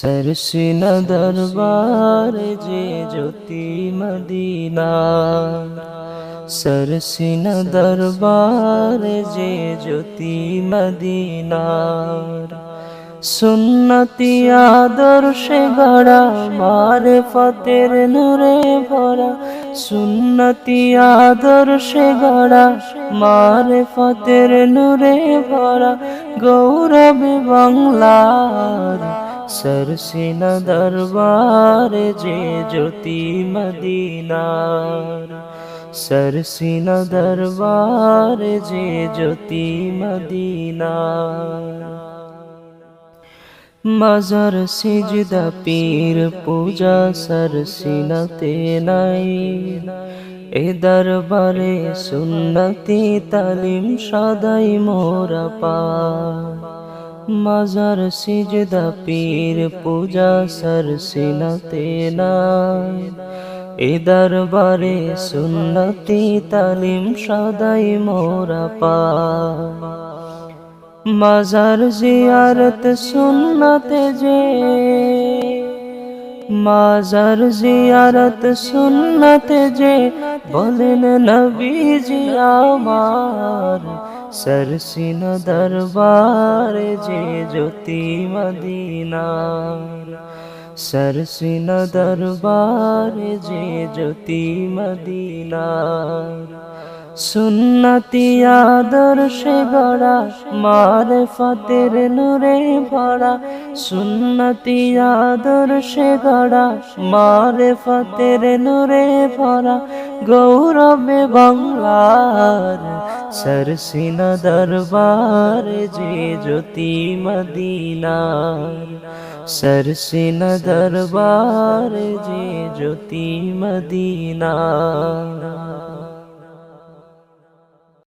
সরসিনা দরবার যে জ্যোতি মদিনা সরসিনা দরবার যে জ্যোতি মদিনার সুন্নতি আদর্শে ভরা মারে ফতের নূরে ভরা সুন্নতি আদর্শে ভরা মারে ফতের নূরে ভরা গৌরব বাংলার সরসিন দরবার যে জ্যোতি মদিনার সরসিন দরবার যে জ্যোতি মদিনার মাজার সিজদা পীর পূজা সরসিনতে নাই এ দরবারে সুন্নতি তালিম সদাই মোরা পা মাজার সিজদা পীর পূজা সরসিনতে নাই। এ দরবারে সুন্নতি তালিম সদাই মোরা পা। মাজার জিয়ারত সুন্নতে যে। মাজার জিয়ারত সুন্নতে যে। বলেন নবীজি আমার সরসিন দরবার যে জ্যোতি মদিনার সরসিন দরবার যে জ্যোতি মদিনার সুন্নতি আদর্শে গড়া মারে ফতের নূরে ভরা সুন্নতি আদর্শে গড়া মারে ফতের নূরে ভরা গৌরবে বাংলার সরসিনা দরবার যে জ্যোতি মদিনার সরসিনা দরবার যে জ্যোতি মদিনার